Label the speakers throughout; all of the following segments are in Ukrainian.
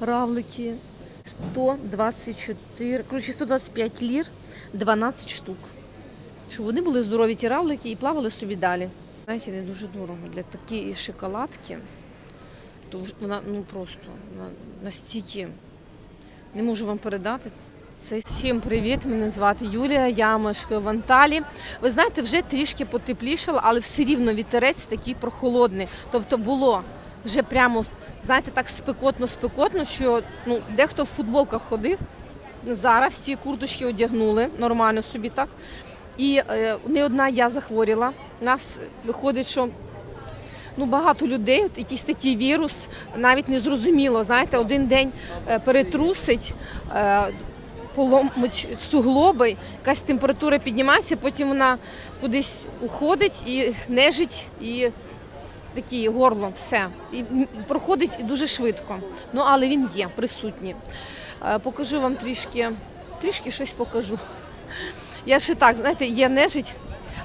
Speaker 1: равлики 124, коротше 125 лір, 12 штук. Щоб вони були здорові ті равлики і плавали собі далі. Знаєте, не дуже дорого. Для такої шоколадки, то вона ну просто вона настільки не можу вам передати. Це всім привіт! Мене звати Юлія, я мешкаю в Анталі. Ви знаєте, вже трішки потеплішало, але все рівно вітерець такий прохолодний. Тобто було вже прямо, знаєте, так спекотно-спекотно, що ну, дехто в футболках ходив. Зараз всі курточки одягнули нормально собі так. І е, не одна я захворіла. У нас виходить, що ну, багато людей, от якийсь такий вірус, навіть не зрозуміло. Знаєте, один день е, перетрусить, е, поломить суглоби, якась температура піднімається, потім вона кудись уходить і нежить, і такі горло, все. І проходить дуже швидко. Ну, але він є, присутній. Е, Покажу вам трішки, трішки щось покажу. Я ще так, знаєте, є нежить,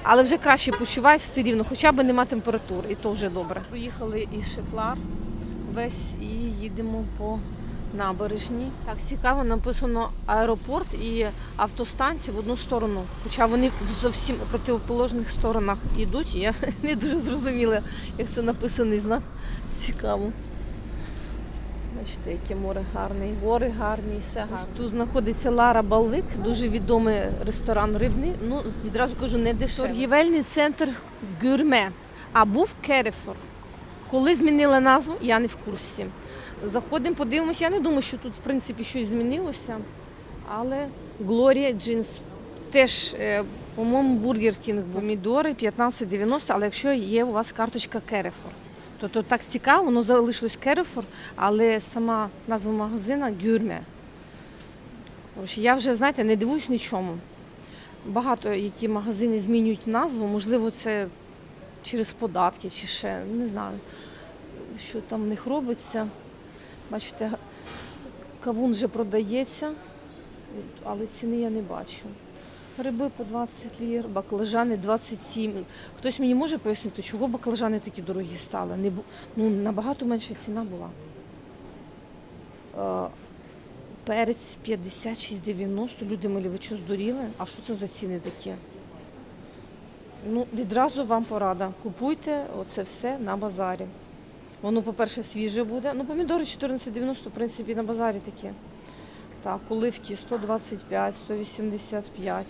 Speaker 1: але вже краще почуваюся все рівно, хоча б нема температури, і то вже добре. Проїхали із Шеклар весь і їдемо по набережній. Так, цікаво, написано аеропорт і автостанція в одну сторону. Хоча вони в зовсім противоположних сторонах йдуть. Я не дуже зрозуміла, як це написаний знак. Цікаво. Бачите, яке море гарне, гори гарні, все гарне. Тут знаходиться Лара Балик, дуже відомий ресторан рибний. Ну, відразу кажу, не дешевий. Торгівельний центр Гюрме, а був Керефор. Коли змінили назву, я не в курсі. Заходимо, подивимося. Я не думаю, що тут в принципі щось змінилося. Але Глорія Джинс теж, е, по-моєму, Бургер Кінг помідори 15,90, але якщо є у вас карточка Керефор. То, так цікаво, воно залишилось Керефор, але сама назва магазина Гюрме. Я вже, знаєте, не дивуюсь нічому. Багато які магазини змінюють назву, можливо, це через податки чи ще, не знаю, що там в них робиться. Бачите, кавун вже продається, але ціни я не бачу. Гриби по 20 лір, баклажани 27. Хтось мені може пояснити, чого баклажани такі дорогі стали? Не, ну, набагато менша ціна була. Е, перець 56,90. Люди милі, ви що здуріли? А що це за ціни такі? Ну, відразу вам порада. Купуйте оце все на базарі. Воно, по-перше, свіже буде. Ну, помідори 14,90, в принципі, на базарі такі. Так, оливки 125, 185.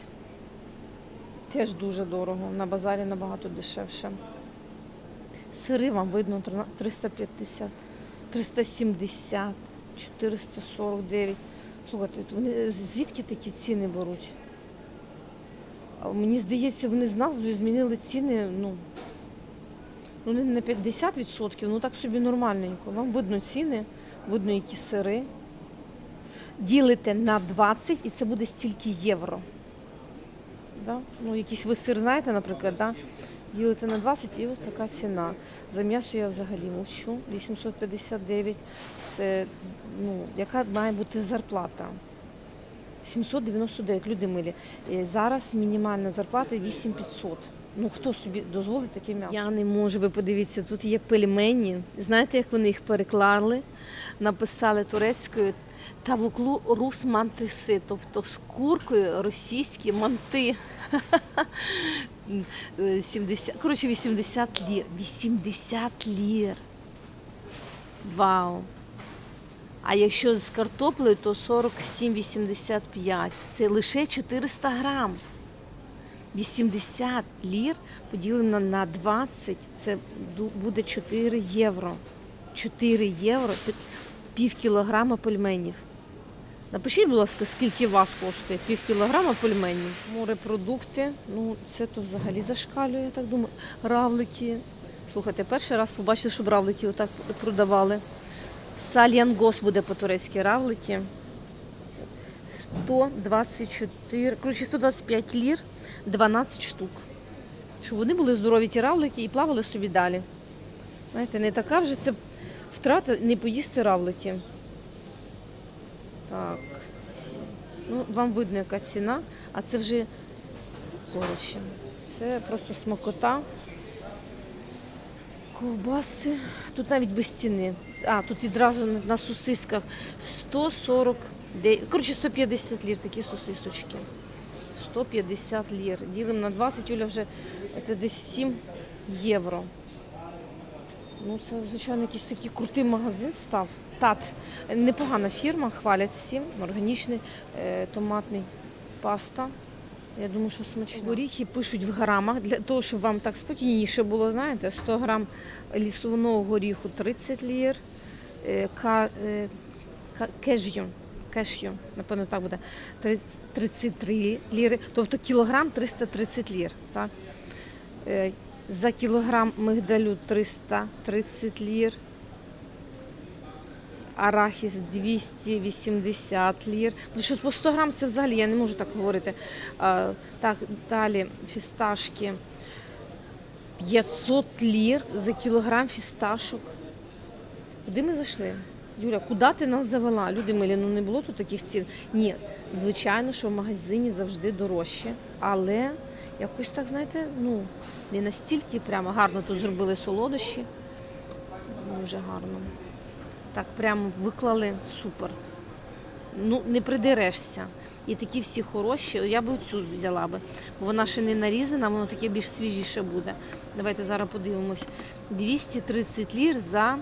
Speaker 1: Теж дуже дорого. На базарі набагато дешевше. Сири вам видно 350, 370, 449. Слухайте, вони звідки такі ціни беруть? Мені здається, вони з назвою змінили ціни, ну, ну не на 50%, ну так собі нормальненько. Вам видно ціни, видно які сири. Ділите на 20 і це буде стільки євро. Да? Ну, якийсь ви сир, знаєте, наприклад, да? ділите на 20 і ось така ціна. За м'ясо я взагалі мовчу. 859 це ну, яка має бути зарплата? 799, люди милі. Е, Зараз мінімальна зарплата 8500. Ну хто собі дозволить таке м'ясо? Я не можу. Ви подивіться, тут є пельмені. Знаєте, як вони їх переклали? Написали турецькою тавуклу рус мантиси, тобто з куркою російські манти. Е, 70, коротше, 80 лір. 80 лір. Вау. А якщо з картоплею, то 47,85. Це лише 400 грам. 80 лір поділено на 20, це буде 4 євро. 4 євро, пі- пів кілограма пельменів. Напишіть, будь ласка, скільки вас коштує пів кілограма пельменів. Морепродукти, ну це то взагалі зашкалює, я так думаю. Равлики. Слухайте, перший раз побачили, щоб равлики отак продавали. Сальянгос буде по-турецьки равлики. 124, коротше, 125 лір, 12 штук. Щоб вони були здорові ті равлики і плавали собі далі. Знаєте, не така вже це втрата не поїсти равлики. Так. Ну, вам видно, яка ціна, а це вже коротше. Це просто смакота. Ковбаси. Тут навіть без ціни. а, тут відразу на, сосисках 140, коротше 150 лір такі сосисочки. 150 лір. Ділимо на 20, Юля вже це десь 7 євро. Ну, це, звичайно, якийсь такий крутий магазин став. Тат, непогана фірма, хвалять всім. Органічний е, томатний паста. Я думаю, що смачно. Горіхи пишуть в грамах, для того, щоб вам так спокійніше було, знаєте, 100 грам лісового горіху 30 лір, е, ка, е, ка- кежю, кешю, напевно, так буде, 33 ліри, тобто кілограм 330 лір. Так? Е, За кілограм мигдалю 330 лір. Арахіс 280 лір. Ну що по 100 грам це взагалі я не можу так говорити. Так, далі фісташки 500 лір за кілограм фісташок. Куди ми зайшли? Юля, куди ти нас завела? Люди милі, ну не було тут таких цін. Ні, звичайно, що в магазині завжди дорожче, але якось так, знаєте, ну, не настільки прямо гарно тут зробили солодощі. Дуже гарно. Так прямо виклали супер. Ну, не придерешся. І такі всі хороші. Я би цю взяла би. Бо вона ще не нарізана, воно таке більш свіжіше буде. Давайте зараз подивимось. 230 лір за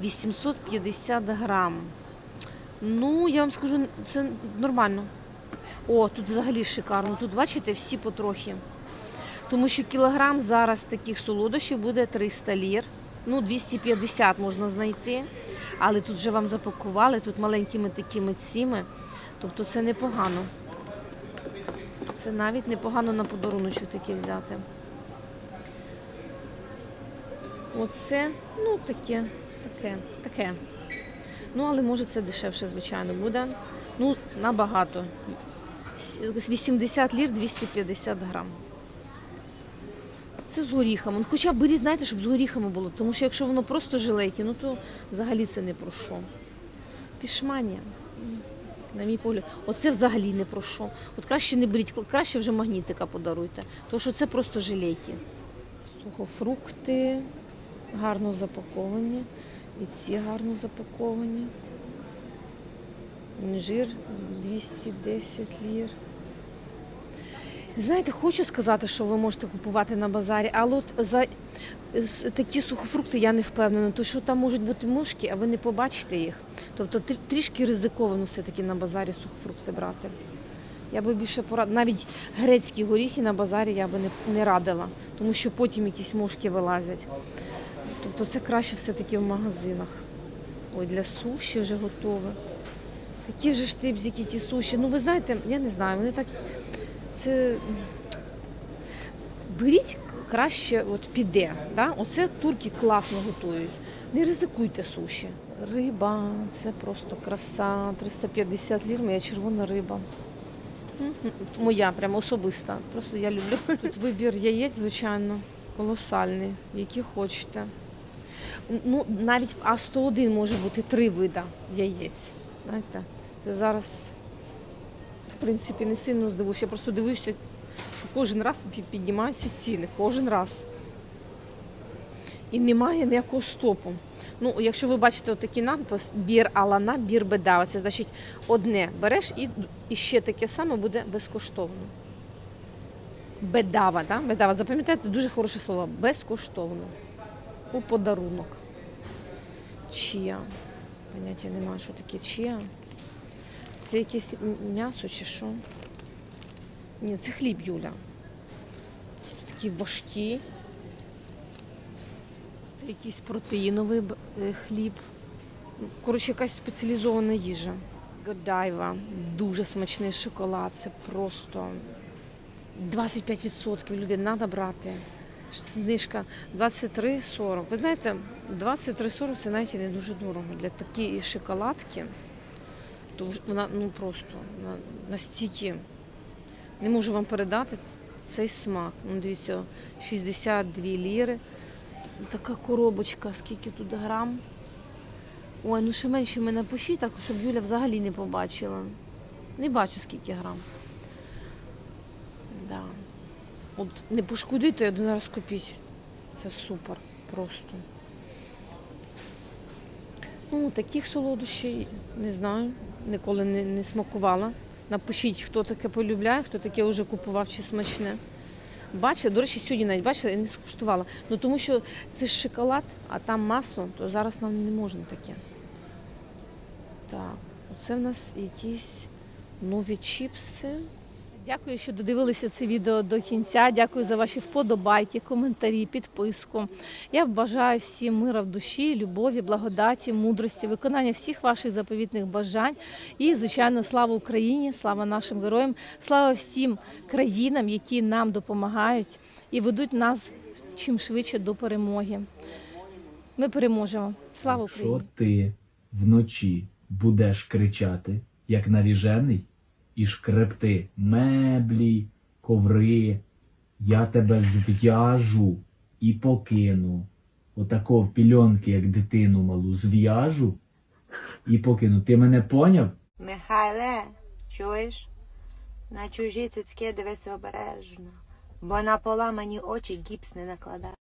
Speaker 1: 850 грам. Ну, я вам скажу, це нормально. О, тут взагалі шикарно. Тут, бачите, всі потрохи. Тому що кілограм зараз таких солодощів буде 300 лір. Ну, 250 можна знайти. Але тут вже вам запакували, тут маленькими такими ціми. Тобто це непогано. Це навіть непогано на подаруночок таке взяти. Оце, ну, таке, таке, таке. Ну, але може це дешевше, звичайно, буде. Ну, набагато. 80 лір 250 грам. Це з горіхами. Ну, хоча б беріть, знаєте, щоб з горіхами було. Тому що якщо воно просто жилейки, ну то взагалі це не про що. Пішманія, на мій погляд, оце взагалі не про що. От краще не беріть, краще вже магнітика подаруйте. Тому що це просто жилейки. Сухофрукти гарно запаковані. І ці гарно запаковані. Інжир 210 лір. Знаєте, хочу сказати, що ви можете купувати на базарі, але от за такі сухофрукти я не впевнена, тому що там можуть бути мушки, а ви не побачите їх. Тобто трішки ризиковано все-таки на базарі сухофрукти брати. Я би більше порадила. Навіть грецькі горіхи на базарі я би не, не радила, тому що потім якісь мушки вилазять. Тобто це краще все-таки в магазинах. Ой, для суші вже готове. Такі же штибзики, ті суші. Ну, ви знаєте, я не знаю, вони так. Це беріть краще, от піде. Да? Оце турки класно готують. Не ризикуйте суші. Риба, це просто краса. 350 лір, моя червона риба. Моя прямо особиста. Просто я люблю. Тут вибір яєць, звичайно, колосальний, які хочете. Ну, навіть в А101 може бути три вида яєць. Знаєте, це зараз, в принципі, не сильно здивуюся. Я просто дивуюся, що кожен раз пі- піднімаються ціни. Кожен раз. І немає ніякого стопу. Ну, якщо ви бачите отакий надпис бір алана, бір бедава, це значить одне береш і, і ще таке саме буде безкоштовно. Бедава, да? Бедава. Запам'ятайте дуже хороше слово. Безкоштовно. У подарунок. Чия. Поняття немає, що таке чия. Це якесь м'ясо чи що? Ні, це хліб, Юля. Такі важкі. Це якийсь протеїновий е, хліб. Коротше, якась спеціалізована їжа. Годайва, дуже смачний шоколад. Це просто 25% людей треба брати. Знижка 23,40. Ви знаєте, 23,40 це навіть не дуже дорого. Для такої шоколадки, то вона ну просто настільки не можу вам передати цей смак. Ну, дивіться, 62 ліри. Така коробочка, скільки тут грам. Ой, ну ще менше мене пишіть, так, щоб Юля взагалі не побачила. Не бачу, скільки грам. Да. От не пошкодуйте, один раз купіть. Це супер просто. Ну, таких солодощей не знаю, ніколи не, не смакувала. Напишіть, хто таке полюбляє, хто таке вже купував чи смачне. Бачите, до речі, сьогодні навіть бачите, я не скуштувала. Ну тому що це шоколад, а там масло, то зараз нам не можна таке. Так, оце в нас якісь нові чіпси. Дякую, що додивилися це відео до кінця. Дякую за ваші вподобайки, коментарі, підписку. Я бажаю всім мира в душі, любові, благодаті, мудрості, виконання всіх ваших заповітних бажань. І, звичайно, слава Україні, слава нашим героям, слава всім країнам, які нам допомагають і ведуть нас чим швидше до перемоги. Ми переможемо. Слава Україні!
Speaker 2: Якщо ти вночі будеш кричати, як навіжений, і шкребти меблі, коври, я тебе зв'яжу і покину. Отако в пільонки, як дитину малу, зв'яжу і покину. Ти мене поняв?
Speaker 3: Михайле, чуєш? На чужі цицьки дивися обережно, бо на поламані очі гіпс не накладаєш.